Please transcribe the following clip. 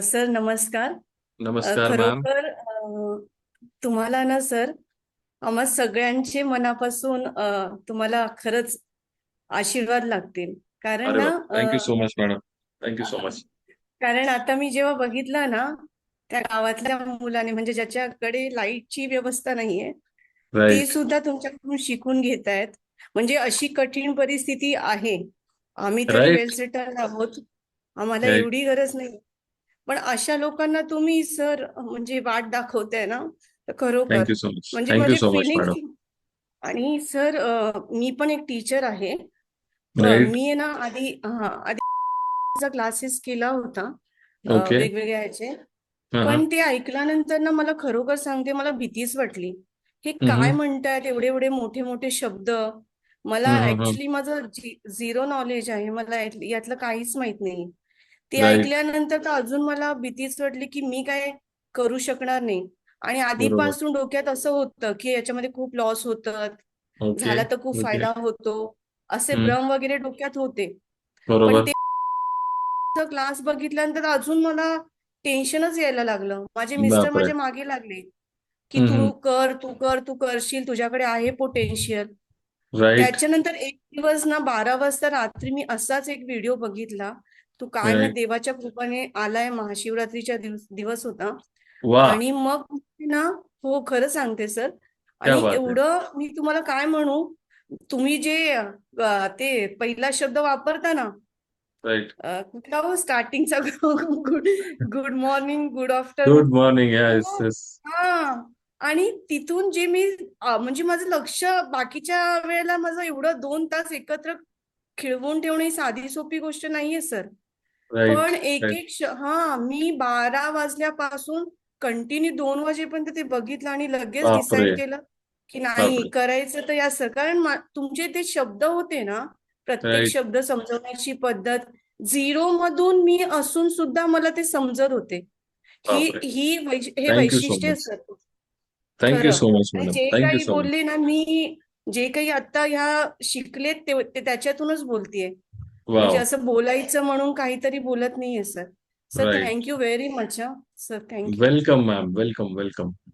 Sir नमस्कार. नमस्कार खरोखर तुम्हाला ना सर आम्हा सगळ्यांचे मनापासून तुम्हाला खरंच आशीर्वाद लागतील. कारण ना thank you so much madam thank you so much कारण आता मी जेव्हा बघितलं ना त्या गावातल्या मुलाने म्हणजे ज्याच्याकडे लाईटची व्यवस्था नाहीये ते सुद्धा तुमच्याकडून शिकून घेत आहेत म्हणजे अशी कठीण परिस्थिती आहे. आम्ही तरी वेल राईट सेटल आहोत. आम्हाला एवढी गरज नाही. पण अशा लोकांना तुम्ही सर म्हणजे वाट दाखवताय ना तर खरोखर म्हणजे माझी आणि सर मी पण एक टीचर आहे. मी ना आधी आधी क्लासेस केला होता वेगवेगळ्या ह्याचे पण ते ऐकल्यानंतर ना मला खरोखर सांगते मला भीतीच वाटली. हे काय म्हणतायत एवढे एवढे मोठे मोठे शब्द? मला ऍक्च्युली माझं झिरो नॉलेज आहे मला यात- यातलं काहीच माहीत नाही. ते ऐकल्यानंतर तर अजून मला भीतीच वाटली की मी काय करू शकणार नाही. आणि आधीपासून डोक्यात असं होतं की याच्यामध्ये खूप लॉस ओके झाला तर खूप ओके फायदा होतो. असे हम्म, भ्रम वगैरे डोक्यात होते. पण बरोबर. ते क्लास बघितल्यानंतर अजून मला टेन्शनच यायला लागलं. माझे मिस्टर बापरे. माझ्या मागे लागले की हम्म, तू हम्म, कर तू कर तू करशील तुझ्याकडे आहे पोटेन्शियल राईट त्याच्यानंतर एक दिवस ना बारा वाजता रात्री मी असाच एक व्हिडिओ बघितला. तू काय ना देवाच्या कृपाने आलाय महाशिवरात्रीच्या दिवस दिवस होता. आणि मग ना हो खरं सांगते सर. आणि है. एवढं मी तुम्हाला काय म्हणू तुम्ही जे ते पहिला शब्द वापरता ना कुठला हो स्टार्टिंगचा good good morning good good afternoon morning yes yes हा आणि तिथून जे मी म्हणजे माझं लक्ष बाकीच्या वेळेला माझं एवढं दोन तास एकत्र खिळवून ठेवणे ही साधी सोपी गोष्ट नाहीये सर. राईट पण एक राईट एक हा मी बारा वाजल्यापासून कंटिन्यू दोन वाजेपर्यंत ते बघितलं आणि लगेच डिसाईड केलं की नाही बापरे. करायचं तर या कारण मा- तुमचे ते शब्द होते ना प्रत्येक राईट शब्द समजवण्याची पद्धत झिरो मधून मी असून सुद्धा मला ते समजत होते. ही बापरे. ही वैश- हे थँक्यू सो वैशिष्ट्य मच असतं थँक्यू खरं सो मच आणि मॅडम जे थँक्यू काही सो मच बोलले ना मी जे काही आता ह्या शिकलेत ते ते त्याच्यातूनच बोलतेय. म्हणजे असं बोलायचं म्हणून काहीतरी बोलत नाहीये sir. Sir thank you very much sir thank you. Welcome ma'am welcome welcome